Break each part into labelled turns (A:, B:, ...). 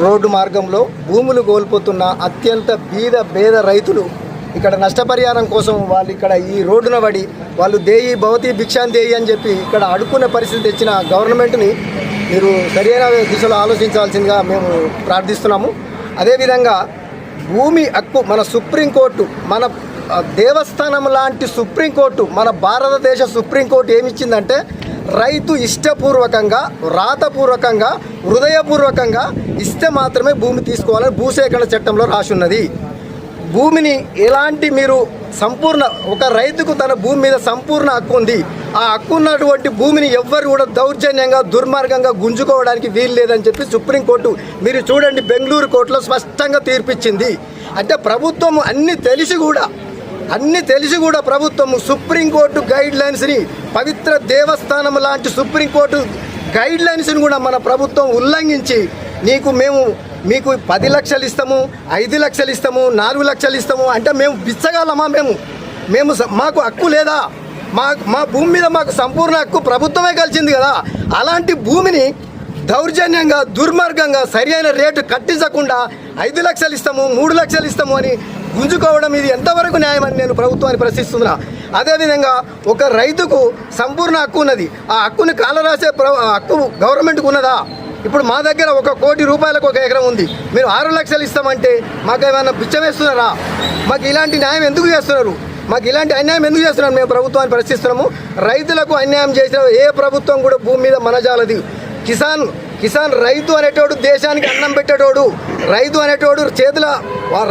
A: Road మార్గంలో భూములు కోల్పోతున్న అత్యంత బీద బేద రైతులు ఇక్కడ నష్టపరిహారం కోసం వాళ్ళు ఇక్కడ ఈ రోడ్డున పడి వాళ్ళు దేయి భవతి భిక్షాన్ దేయి అని చెప్పి ఇక్కడ అడుక్కునే పరిస్థితి తెచ్చిన గవర్నమెంట్ని మీరు సరైన దిశలో ఆలోచించాల్సిందిగా మేము ప్రార్థిస్తున్నాము. అదేవిధంగా భూమి హక్కు మన సుప్రీంకోర్టు మన దేవస్థానం లాంటి సుప్రీంకోర్టు మన భారతదేశ సుప్రీంకోర్టు ఏమిచ్చిందంటే రైతు ఇష్టపూర్వకంగా రాతపూర్వకంగా హృదయపూర్వకంగా ఇస్తే మాత్రమే భూమి తీసుకోవాలని భూసేకరణ చట్టంలో రాసున్నది. భూమిని ఎలాంటి మీరు సంపూర్ణ ఒక రైతుకు తన భూమి మీద సంపూర్ణ హక్కు ఉంది. ఆ హక్కు ఉన్నటువంటి భూమిని ఎవ్వరు కూడా దౌర్జన్యంగా దుర్మార్గంగా గుంజుకోవడానికి వీలు లేదని చెప్పి సుప్రీంకోర్టు మీరు చూడండి బెంగళూరు కోర్టులో స్పష్టంగా తీర్పిచ్చింది. అంటే ప్రభుత్వం అన్ని తెలిసి కూడా అన్ని తెలిసి కూడా ప్రభుత్వం సుప్రీంకోర్టు గైడ్ లైన్స్ని పవిత్ర దేవస్థానం లాంటి సుప్రీంకోర్టు గైడ్ లైన్స్ని కూడా మన ప్రభుత్వం ఉల్లంఘించి నీకు మేము మీకు పది లక్షలు ఇస్తాము ఐదు లక్షలు ఇస్తాము నాలుగు లక్షలు ఇస్తాము అంటే మేము బిచ్చగలమా మేము? మేము మాకు హక్కు లేదా? మా మా భూమి మీద మాకు సంపూర్ణ హక్కు ప్రభుత్వమే కలిసింది కదా? అలాంటి భూమిని దౌర్జన్యంగా దుర్మార్గంగా సరైన రేటు కట్టించకుండా ఐదు లక్షలు ఇస్తాము మూడు లక్షలు ఇస్తాము అని గుంజుకోవడం ఇది ఎంతవరకు న్యాయమని నేను ప్రభుత్వాన్ని ప్రశ్నిస్తున్నా. అదేవిధంగా ఒక రైతుకు సంపూర్ణ హక్కు ఉన్నది. ఆ హక్కుని కాలరాసే ప్ర- హక్కు గవర్నమెంట్కు ఉన్నదా? ఇప్పుడు మా దగ్గర ఒక కోటి రూపాయలకు ఒక ఎకరం ఉంది. మీరు ఆరు లక్షలు ఇస్తామంటే మాకు ఏమైనా బిచ్చం వేస్తున్నారా? మాకు ఇలాంటి న్యాయం ఎందుకు చేస్తున్నారు? మాకు ఇలాంటి అన్యాయం ఎందుకు చేస్తున్నారు? మేము ప్రభుత్వాన్ని ప్రశ్నిస్తున్నాము. రైతులకు అన్యాయం చేసిన ఏ ప్రభుత్వం కూడా భూమి మీద మనజాలది. కిసాన్ కిసాన్ రైతు అనేటోడు దేశానికి అన్నం పెట్టేటోడు రైతు అనేటోడు చేతుల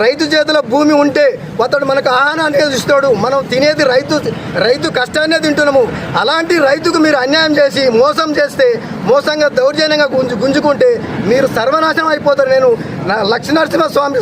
A: రైతు చేతుల భూమి ఉంటే అతడు మనకు ఆహారాన్ని ఇస్తాడు. మనం తినేది రైతు రైతు కష్టాన్నే తింటున్నాము. అలాంటి రైతుకు మీరు అన్యాయం చేసి మోసం చేస్తే మోసంగా దౌర్జన్యంగా గుంజు గుంజుకుంటే మీరు సర్వనాశనం అయిపోతారు. నేను నా లక్ష్మీనరసింహ స్వామి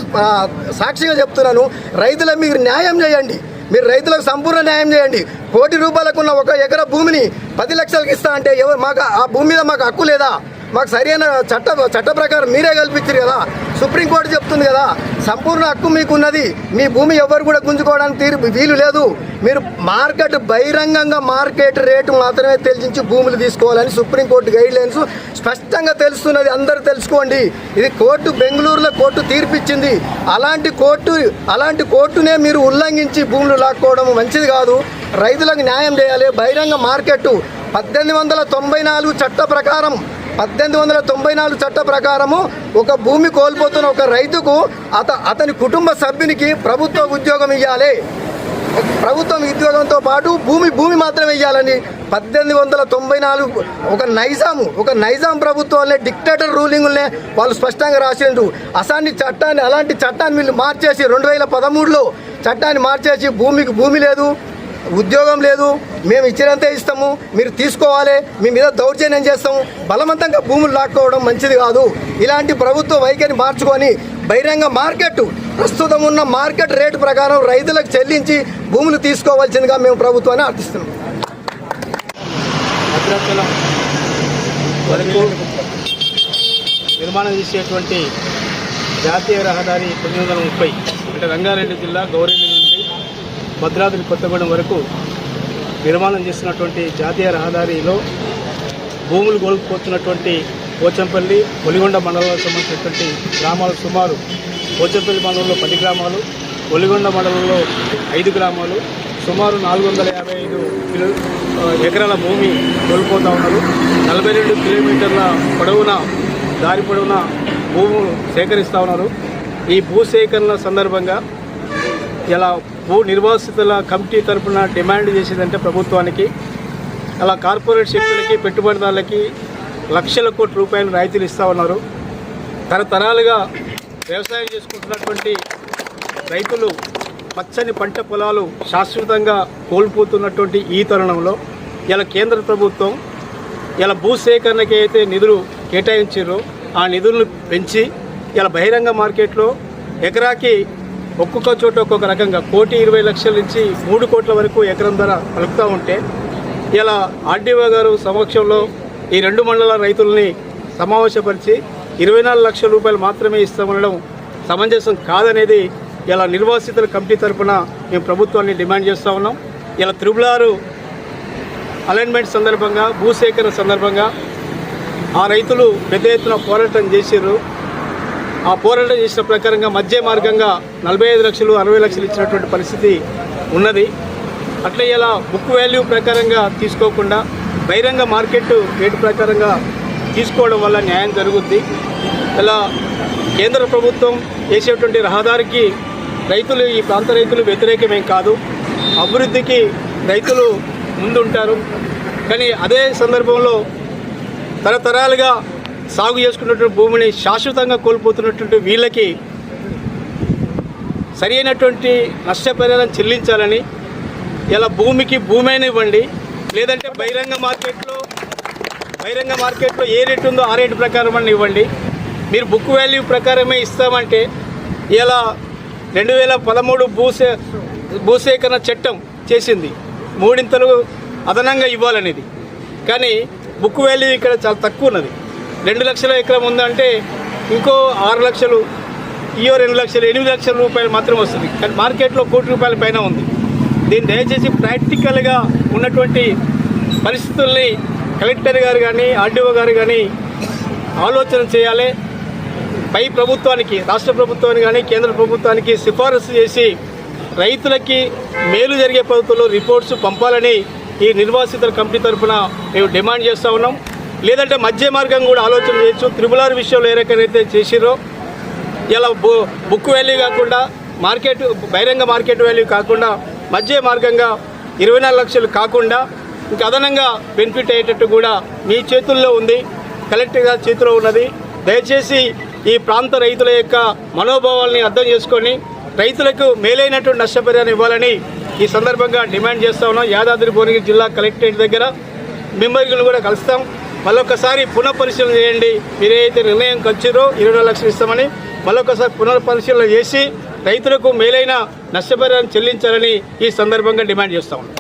A: సాక్షిగా చెప్తున్నాను. రైతుల మీరు న్యాయం చేయండి. మీరు రైతులకు సంపూర్ణ న్యాయం చేయండి. కోటి రూపాయలకు ఉన్న ఒక ఎకరా భూమిని పది లక్షలకు ఇస్తా అంటే ఎవరు మాకు ఆ భూమి మీద మాకు హక్కు లేదా? మాకు సరైన చట్ట చట్ట ప్రకారం మీరే కల్పించారు కదా. సుప్రీంకోర్టు చెప్తుంది కదా సంపూర్ణ హక్కు మీకు ఉన్నది మీ భూమి ఎవరు కూడా గుంజుకోవడానికి తీరు వీలు లేదు. మీరు మార్కెట్ బహిరంగంగా మార్కెట్ రేటు మాత్రమే తెలిసించి భూములు తీసుకోవాలని సుప్రీంకోర్టు గైడ్ లైన్స్ స్పష్టంగా తెలుస్తున్నది అందరూ తెలుసుకోండి. ఇది కోర్టు బెంగళూరులో కోర్టు తీర్పిచ్చింది. అలాంటి కోర్టు అలాంటి కోర్టునే మీరు ఉల్లంఘించి భూములు లాక్కోవడం మంచిది కాదు. రైతులకు న్యాయం చేయాలి. బహిరంగ మార్కెట్ పద్దెనిమిది వందల తొంభై నాలుగు చట్ట ప్రకారం పద్దెనిమిది వందల తొంభై నాలుగు చట్ట ప్రకారము ఒక భూమి కోల్పోతున్న ఒక రైతుకు అత అతని కుటుంబ సభ్యునికి ప్రభుత్వ ఉద్యోగం ఇవ్వాలి ప్రభుత్వం ఉద్యోగంతో పాటు భూమి భూమి మాత్రమే ఇవ్వాలని పద్దెనిమిది వందల తొంభై నాలుగు ఒక నైజాము ఒక నైజాం ప్రభుత్వాలనే డిక్టేటర్ రూలింగ్లనే వాళ్ళు స్పష్టంగా రాసిండ్రు. అసాంటి చట్టాన్ని అలాంటి చట్టాన్ని వీళ్ళు మార్చేసి రెండు వేల పదమూడులో చట్టాన్ని మార్చేసి భూమికి భూమి లేదు. ఉద్యోగం లేదు మేము ఇచ్చినంతే ఇస్తాము మీరు తీసుకోవాలి మీ మీద దౌర్జన్యం చేస్తాము బలవంతంగా భూములు లాక్కోవడం మంచిది కాదు. ఇలాంటి ప్రభుత్వ వైఖరి మార్చుకొని బహిరంగ మార్కెట్ ప్రస్తుతం ఉన్న మార్కెట్ రేటు ప్రకారం రైతులకు చెల్లించి భూములు తీసుకోవాల్సిందిగా మేము ప్రభుత్వాన్ని అర్థిస్తున్నాం
B: భద్రాచలం వరకు నిర్మాణం చేసేటువంటి జాతీయ రహదారి తొమ్మిది వందల ముప్పై అంటే రంగారెడ్డి జిల్లా గౌరెల్లి భద్రాద్రి కొత్తగూడెం వరకు నిర్మాణం చేస్తున్నటువంటి జాతీయ రహదారిలో భూములు కోల్పోతున్నటువంటి పోచంపల్లి ఒలిగొండ మండలాలకు సంబంధించినటువంటి గ్రామాలు సుమారు పోచంపల్లి మండలంలో పది గ్రామాలు ఒలిగొండ మండలంలో ఐదు గ్రామాలు సుమారు నాలుగు వందల యాభై ఐదు కిలో ఎకరాల భూమి కోల్పోతూ ఉన్నారు. నలభై రెండు కిలోమీటర్ల పొడవున దారి పొడవున భూములు సేకరిస్తూ ఉన్నారు. ఈ భూ సేకరణ సందర్భంగా ఇలా భూ నిర్వాసితుల కమిటీ తరపున డిమాండ్ చేసేదంటే ప్రభుత్వానికి అలా కార్పొరేట్ శక్తులకి పెట్టుబడిదారులకి లక్షల కోట్ల రూపాయలు రాయితీలు ఇస్తూ ఉన్నారు. తరతరాలుగా వ్యవసాయం చేసుకుంటున్నటువంటి రైతులు పచ్చని పంట పొలాలు శాశ్వతంగా కోల్పోతున్నటువంటి ఈ తరుణంలో ఇలా కేంద్ర ప్రభుత్వం ఇలా భూసేకరణకి అయితే నిధులు కేటాయించారో ఆ నిధులను పెంచి ఇలా బహిరంగ మార్కెట్లో ఎకరాకి ఒక్కొక్క చోట ఒక్కొక్క రకంగా కోటి ఇరవై లక్షల నుంచి మూడు కోట్ల వరకు ఎకరం ధర పలుకుతూ ఉంటే ఇలా ఆర్డీఓ గారు సమక్షంలో ఈ రెండు మండల రైతుల్ని సమావేశపరిచి ఇరవై నాలుగు లక్షల రూపాయలు మాత్రమే ఇస్తామనడం సమంజసం కాదనేది ఇలా నిర్వాసితుల కమిటీ తరఫున మేము ప్రభుత్వాన్ని డిమాండ్ చేస్తూ ఉన్నాం. ఇలా త్రిబులారు అలైన్మెంట్ సందర్భంగా భూసేకరణ సందర్భంగా ఆ రైతులు పెద్ద ఎత్తున పోరాటం చేశారు ఆ పోరాటం చేసిన ప్రకారంగా మధ్య మార్గంగా నలభై ఐదు లక్షలు అరవై లక్షలు ఇచ్చినటువంటి పరిస్థితి ఉన్నది. అట్లా ఇలా బుక్ వాల్యూ ప్రకారంగా తీసుకోకుండా బహిరంగ మార్కెట్ రేటు ప్రకారంగా తీసుకోవడం వల్ల న్యాయం జరుగుద్ది. ఇలా కేంద్ర ప్రభుత్వం చేసేటువంటి రహదారికి రైతులు ఈ ప్రాంత రైతులు వ్యతిరేకమేం కాదు. అభివృద్ధికి రైతులు ముందుంటారు. కానీ అదే సందర్భంలో తరతరాలుగా సాగు చేసుకున్నటువంటి భూమిని శాశ్వతంగా కోల్పోతున్నటువంటి వీళ్ళకి సరి అయినటువంటి నష్టపరిహారం చెల్లించాలని ఇలా భూమికి భూమి ఇవ్వండి. లేదంటే బహిరంగ మార్కెట్లో బహిరంగ మార్కెట్లో ఏ రేటు ఉందో ఆ రేటు ప్రకారం అని ఇవ్వండి. మీరు బుక్ వాల్యూ ప్రకారమే ఇస్తామంటే ఇలా రెండు వేల పదమూడు భూసే భూసేకరణ చట్టం చేసింది. మూడింతలు అదనంగా ఇవ్వాలనేది. కానీ బుక్ వాల్యూ ఇక్కడ చాలా తక్కువ ఉన్నది. రెండు లక్షల ఎకరం ఉందంటే ఇంకో ఆరు లక్షలు ఇయో రెండు లక్షలు ఎనిమిది లక్షల రూపాయలు మాత్రం వస్తుంది. కానీ మార్కెట్లో కోటి రూపాయల పైన ఉంది. దీన్ని దయచేసి ప్రాక్టికల్గా ఉన్నటువంటి పరిస్థితుల్ని కలెక్టర్ గారు కానీ ఆర్డీఓ గారు కానీ ఆలోచన చేయాలి. పై ప్రభుత్వానికి రాష్ట్ర ప్రభుత్వానికి కానీ కేంద్ర ప్రభుత్వానికి సిఫారసు చేసి రైతులకి మేలు జరిగే పద్ధతుల్లో రిపోర్ట్స్ పంపాలని ఈ నిర్వాసితుల కమిటీ తరఫున మేము డిమాండ్ చేస్తూ ఉన్నాం. లేదంటే మధ్య మార్గం కూడా ఆలోచన చేయొచ్చు. త్రిబులార్ విషయంలో ఏ రకమైతే చేసిరో ఇలా బుక్ వాల్యూ కాకుండా మార్కెట్ బహిరంగ మార్కెట్ వాల్యూ కాకుండా మధ్య మార్గంగా ఇరవై నాలుగు లక్షలు కాకుండా ఇంకా అదనంగా బెనిఫిట్ అయ్యేటట్టు కూడా మీ చేతుల్లో ఉంది. కలెక్టర్ గారి చేతిలో ఉన్నది. దయచేసి ఈ ప్రాంత రైతుల యొక్క మనోభావాల్ని అర్థం చేసుకొని రైతులకు మేలైనటువంటి నష్టపరిహారం ఇవ్వాలని ఈ సందర్భంగా డిమాండ్ చేస్తా ఉన్నాం. యాదాద్రి భువనగిరి జిల్లా కలెక్టరేట్ దగ్గర మెంబర్లను కూడా కలుస్తాం. మళ్ళొకసారి పునఃపరిశీలన చేయండి. మీరు ఏదైతే నిర్ణయం ఖర్చురో ఇరవై లక్షలు ఇస్తామని మళ్ళొకసారి పునఃపరిశీలన చేసి రైతులకు మేలైన నష్టపరిహారం చెల్లించాలని ఈ సందర్భంగా డిమాండ్ చేస్తా ఉన్నాం.